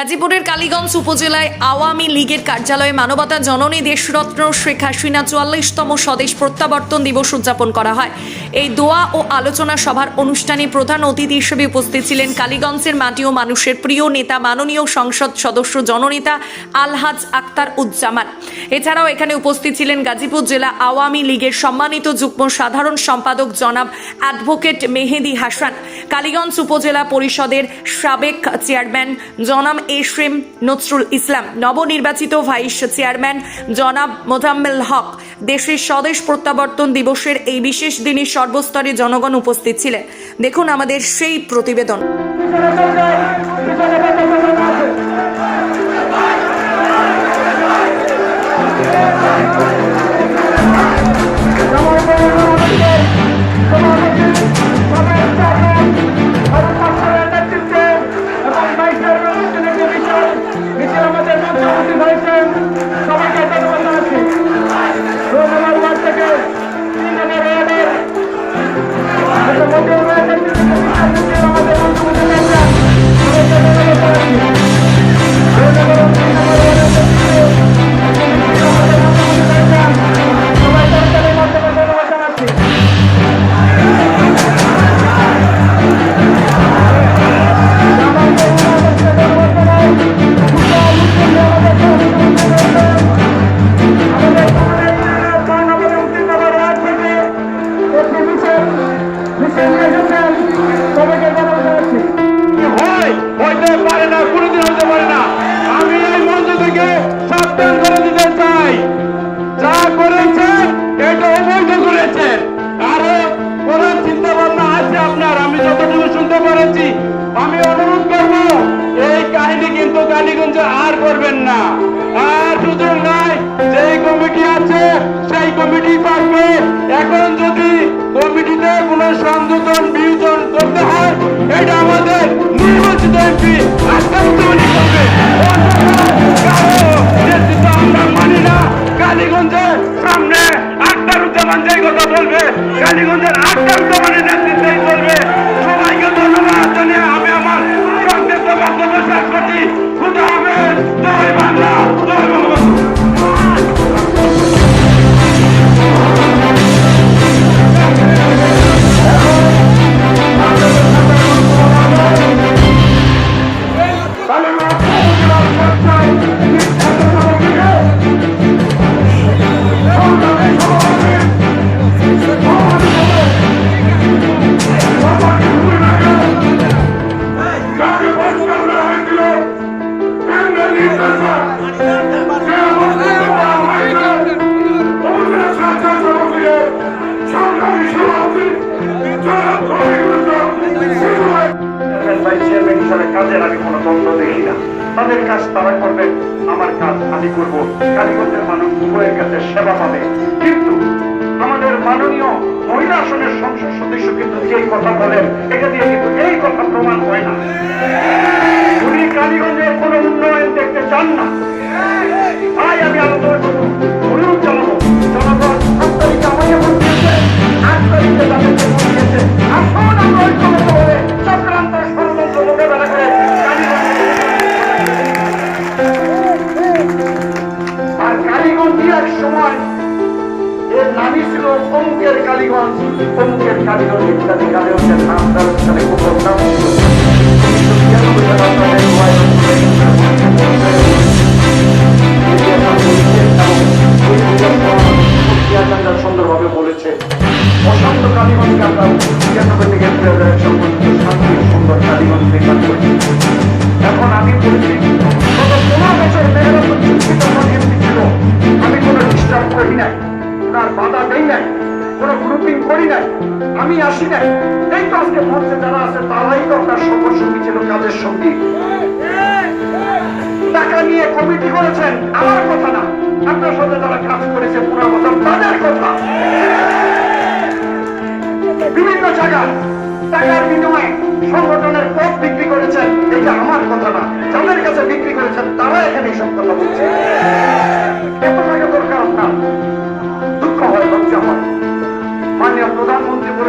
গাজীপুরের কালীগঞ্জ উপজেলায় আওয়ামী লীগের কার্যালয়ে মানবতা জননী দেশরত্ন শেখ হাসিনা চুয়াল্লিশতম স্বদেশ প্রত্যাবর্তন দিবস উদযাপন করা হয়। এই দোয়া ও আলোচনা সভার অনুষ্ঠানে প্রধান অতিথি হিসেবে উপস্থিত ছিলেন কালীগঞ্জের মাটি ও মানুষের প্রিয় নেতা, মাননীয় সংসদ সদস্য জননেতা আলহাজ আক্তার উজ্জামান এছাড়াও এখানে উপস্থিত ছিলেন গাজীপুর জেলা আওয়ামী লীগের সম্মানিত যুগ্ম সাধারণ সম্পাদক জনাব অ্যাডভোকেট মেহেদি হাসান, কালীগঞ্জ উপজেলা পরিষদের সাবেক চেয়ারম্যান এশরেম নজরুল ইসলাম। নবনির্বাচিত ভাইস চেয়ারম্যান জনাব মোজাম্মেল হক দেশের স্বদেশ প্রত্যাবর্তন দিবসের এই বিশেষ দিনে সর্বস্তরে জনগণ উপস্থিত ছিলেন। দেখুন আমাদের সেই প্রতিবেদন। কালীগঞ্জে আর করবেন না। আর সুযোগ নাই যেই কমিটি আছে, সেই কমিটি থাকবে এখন যদি কমিটিতে কোনো সংযোজন, বিয়োজন করতে হয়, এটা আমাদের নির্বাচিত এমপি কালীগঞ্জের সামনে আক্তারুজ্জামান যেই কথা বলবে। কালীগঞ্জের আক্তারুজ্জামানের নেতৃত্বেই কাজের আমি কোনো দ্বন্দ্ব দেখি তাদের কাজ তারা করবে আমার কাজ আমি করব কালীগঞ্জের মানুষ কাছে সেবা পাবে কিন্তু আমাদের মাননীয় মহিলা আসনের সংসদ সদস্য কিন্তু যেই কথা বলেন এক সময় এর নামই ছিল অমুকের কালীগঞ্জ অমুকের কালীগঞ্জ ইত্যাদি কালীগঞ্জের নাম, তার সাথে খুব ছিল। গ্রুপিং করি নাই, আমি আসি নাই। এই তো আজকে মঞ্চে যারা আছে, তারাই তো আপনার সফর সঙ্গী ছিল কাজের সঙ্গী। টাকা নিয়ে কমিটি করেছেন, আমার কথা না। আপনার সাথে যারা কাজ করেছে, পুরো বছর তাদের কথা। বিভিন্ন জায়গায় টাকার বিনিময়ে সংগঠনের পথ বিক্রি করেছেন, এটা আমার কথা না। যাদের কাছে বিক্রি করেছেন, তারা এখানে এইসব কথা বলছে।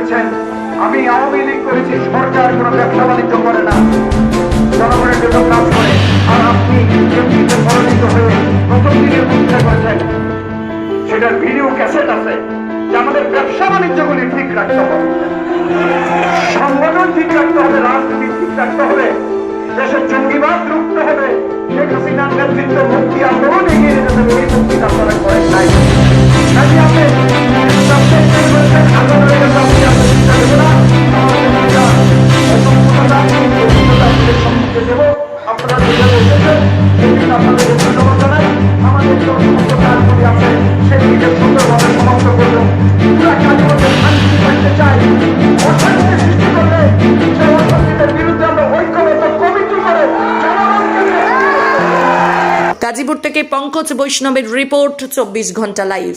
করেছেন, আমি আওয়ামী লীগ করেছি, সরকার কোনো ব্যবসা বাণিজ্য করে না। জনগণের জন্য কাজ করে, আর আপনি এমপিতে মনোনীত হয়ে প্রথম দিনের ভূমিকা করেছেন। সেটার ভিডিও ক্যাসেট আছে, যে আমাদের ব্যবসা বাণিজ্যগুলি ঠিক রাখতে হবে। সংগঠন ঠিক রাখতে হবে, রাজনীতি ঠিক রাখতে হবে। দেশের জঙ্গিবাদ রুখতে হবে। শেখ হাসিনার নেতৃত্ব মুক্তি আন্দোলন এগিয়ে যেতে হবে, এই মুক্তি আন্দোলন করেন নাই। আপনি গাজীপুর থেকে পঙ্কজ বৈষ্ণবের রিপোর্ট চব্বিশ ঘণ্টা live